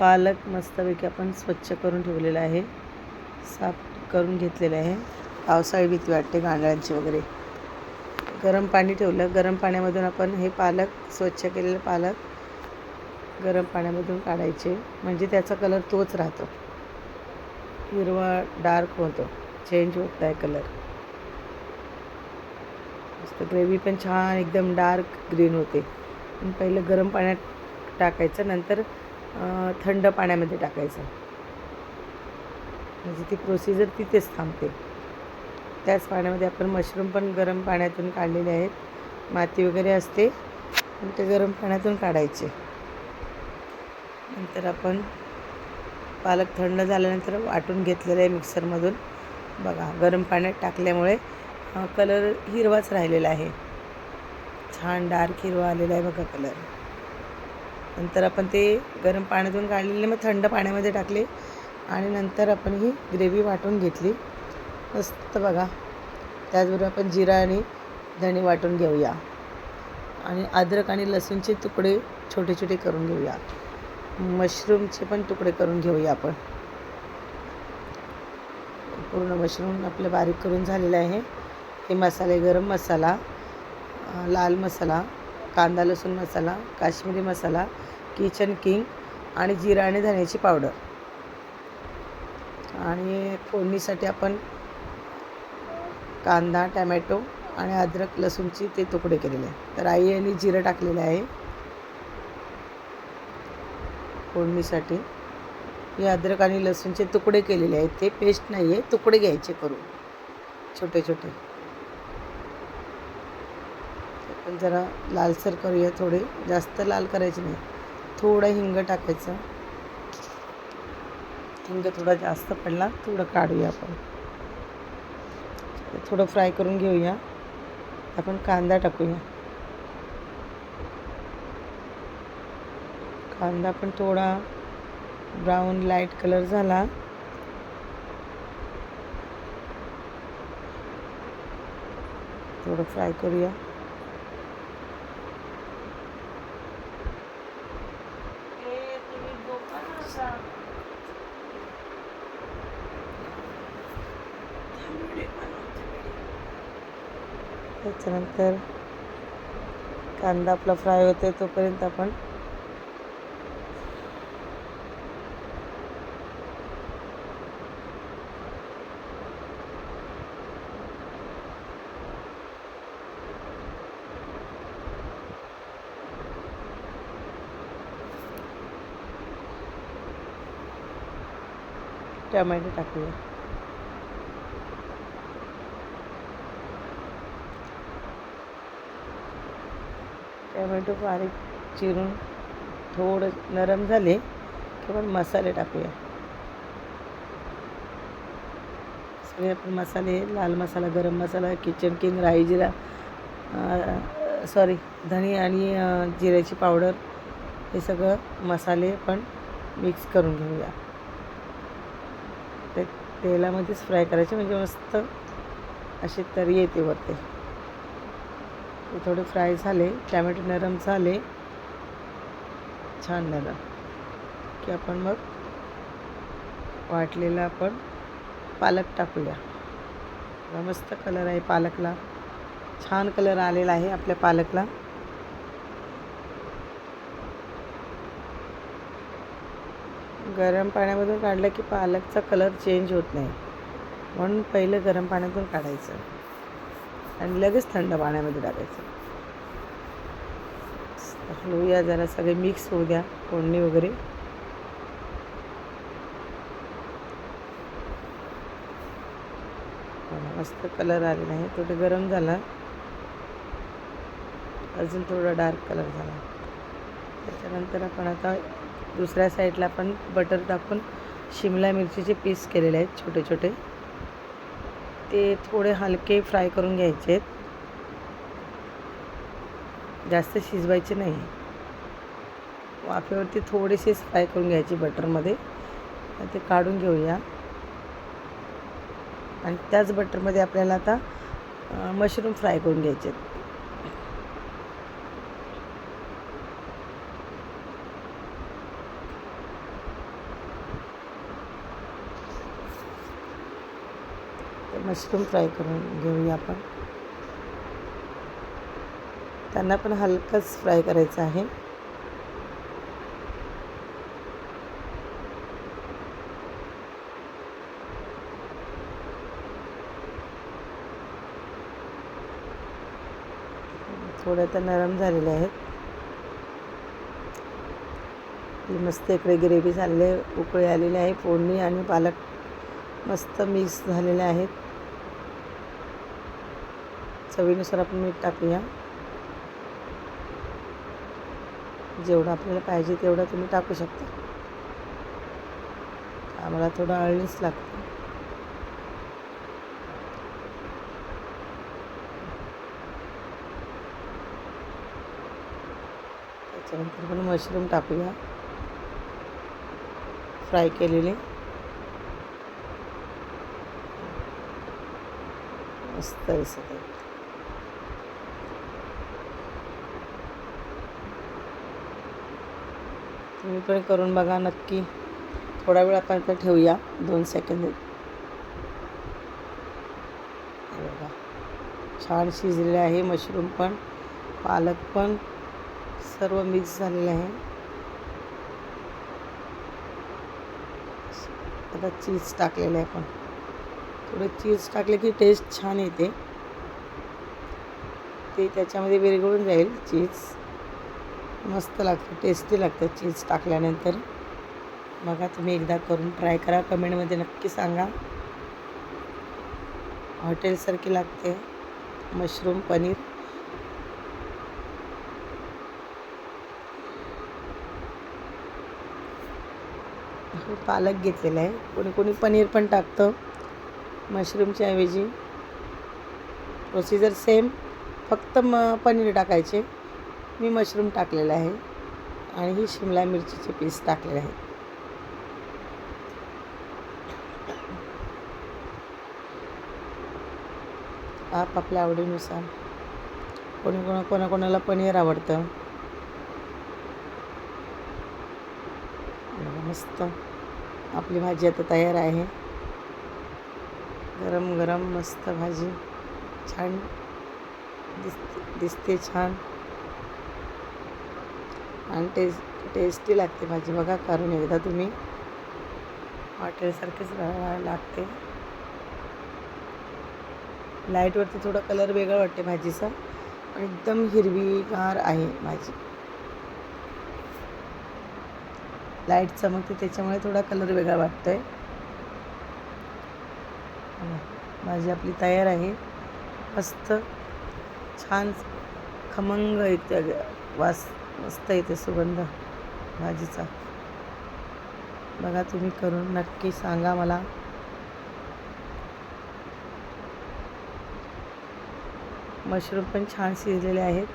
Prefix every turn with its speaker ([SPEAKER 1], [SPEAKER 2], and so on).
[SPEAKER 1] पालक मस्तपैकी आपण स्वच्छ करून ठेवलेला आहे. साफ करून घेतलेलं आहे. पावसाळी भीती वाटते गांडळांची वगैरे. गरम पाणी ठेवलं. गरम पाण्यामधून आपण हे पालक स्वच्छ केलेलं पालक गरम पाण्यामधून काढायचे. म्हणजे त्याचा कलर तोच राहतो. हिरवा डार्क होतो. चेंज होत नाही कलर. मस्त ग्रेव्ही पण छान एकदम डार्क ग्रीन होते. पण पहिलं गरम पाण्यात टाकायचं. नंतर थंड पाण्यामध्ये टाकायचं. म्हणजे ती प्रोसिजर तिथेच थांबते. त्याच पाण्यामध्ये आपण मशरूम पण गरम पाण्यातून काढलेले आहेत. माती वगैरे असते. पण ते गरम पाण्यातून काढायचे. नंतर आपण पालक थंड झाल्यानंतर वाटून घेतलेलं आहे मिक्सरमधून बघा गरम पाण्यात टाकल्यामुळे कलर हिरवाच राहिलेला आहे. छान डार्क हिरवा आलेला आहे बघा कलर नंतर आपण ते गरम पाण्यातून काढलेले मग थंड पाण्यामध्ये टाकले आणि नंतर आपण ही ग्रेव्ही वाटून घेतली. मस्त बघा. त्याचबरोबर आपण जिरा आणि धणे वाटून घेऊया. आणि अद्रक आणि लसूणचे तुकडे छोटे छोटे करून घेऊया. मशरूमचे पण तुकडे करून घेऊया आपण. पूर्ण मशरूम आपलं बारीक करून झालेलं आहे. हे मसाले गरम मसाला लाल मसाला कांदा लसूण मसाला काश्मीरी मसाला किचन किंग आणि जिरा आणि धण्याची पावडर. आणि फोडणीसाठी आपण कांदा टमॅटो आणि अद्रक लसूणची ते तुकडे केलेले आहे तर आई आणि जिरं टाकलेलं आहे फोडणीसाठी. हे अद्रक आणि लसूणचे तुकडे केलेले आहेत. ते पेस्ट नाही आहे तुकडे घ्यायचे करून. छोटे छोटे आपण जरा लालसर करूया थोडे जास्त लाल करायचे नाही. थोडं हिंग टाकायचं. हिंग थोडा जास्त पडला थोडं काढूया आपण. थोडं फ्राय करून घेऊया. आपण कांदा टाकूया. कांदा पण थोडा ब्राऊन लाइट कलर झाला. थोडं फ्राय करूया. तर कांदा आपला फ्राय होतोय तोपर्यंत आपण टमाटे टाकूया. टोमॅटो बारीक चिरून थोडं नरम झाले की आपण मसाले टाकूया. सगळे आपण मसाले लाल मसाला गरम मसाला किचन किंग राई जिरा सॉरी धणी आणि जिऱ्याची पावडर हे सगळं मसाले पण मिक्स करून घेऊया. ते तेलामध्येच फ्राय करायचे म्हणजे मस्त अशी तरी येते वरते. ते थोडे फ्राय झाले टॅमॅटो नरम झाले. छान नरम की आपण मग वाटलेला आपण पालक टाकूया. मस्त कलर आहे पालकला. छान कलर आलेला आहे आपल्या पालकला. गरम पाण्यामधून काढलं की पालकचा कलर चेंज होत नाही. म्हणून पहिलं गरम पाण्यातून काढायचं. आणि लगेच थंड पाण्यामध्ये टाकायचं. हलवूया जरा सगळे मिक्स होऊ द्या फोडणी वगैरे. मस्त कलर आलेला आहे. थोडं गरम झाला. अजून थोडा डार्क कलर झाला. त्याच्यानंतर आपण आता दुसऱ्या साईडला आपण बटर टाकून शिमला मिरचीचे पीस केलेले आहेत छोटे छोटे ते थोडे हलके फ्राय करून घ्यायचे आहेत जास्त शिजवायचे नाही. वाफेवरती थोडेसेच फ्राय करून घ्यायचे बटरमध्ये. ते काढून घेऊया. आणि त्याच बटरमध्ये आपल्याला आता मशरूम फ्राय करून घ्यायचे मशरूम फ्राय करून घेऊया आपण. त्यांना पण हलकंच फ्राय करायचं आहे. थोड्या तर नरम झालेल्या आहेत. मस्त इकडे ग्रेव्ही झालेले उकळी आलेली आहे. फोडणी आणि पालक मस्त मिक्स झालेले आहेत. चवीनुसार आपण मीठ टाकूया. जेवढं आपल्याला पाहिजे तेवढं तुम्ही टाकू शकता. आम्हाला थोडं अळणीच लागतं. त्याच्यानंतर पण मशरूम टाकूया. फ्राय केलेले. मस्त दिसत आहे तुम्ही पण करून बघा नक्की. थोडा वेळ आपण इथं ठेवूया. दोन सेकंद बघा. छान शिजलेले आहे मशरूम पण. पालक पण. सर्व मिक्स झालेलं आहे. आता चीज टाकलेलं आहे आपण. थोडं चीज टाकले की टेस्ट छान येते. ते त्याच्यामध्ये विरघळून जाईल चीज मस्त लागतं टेस्टी लागतं चीज टाकल्यानंतर. बघा तुम्ही एकदा करून ट्राय करा. कमेंटमध्ये नक्की सांगा. हॉटेलसारखी लागते. मशरूम पनीर. हो, पालक घेतलेला आहे. कोणी कोणी पनीर पण टाकतं. मशरूमच्या ऐवजी. प्रोसिजर सेम फक्त म पनीर टाकायचे. मी मशरूम टाकलेलं आहे आणि ही शिमला मिरचीचे पीस टाकलेले आहेत. आपापल्या आवडीनुसार. कोणी कोणा कोणाकोणाला पनीर आवडतं. मस्त. आपली भाजी आता तयार आहे. गरम गरम मस्त भाजी. छान दिसते दिसते छान. आणि टेस्ट टेस्टी लागते भाजी. बघा करून एकदा तुम्ही. हॉटेलसारखेच लागते. लाईटवरती थोडा कलर वेगळा वाटते भाजीचा. पण एकदम हिरवीगार आहे भाजी. लाइट चमकते त्याच्यामुळे थोडा कलर वेगळा वाटतोय. आहे भाजी आपली तयार आहे. मस्त छान खमंग येते वास मस्त येते सुगंध भाजीचा. बघा तुम्ही करून नक्की सांगा मला. मशरूम पण छान शिजलेले आहेत.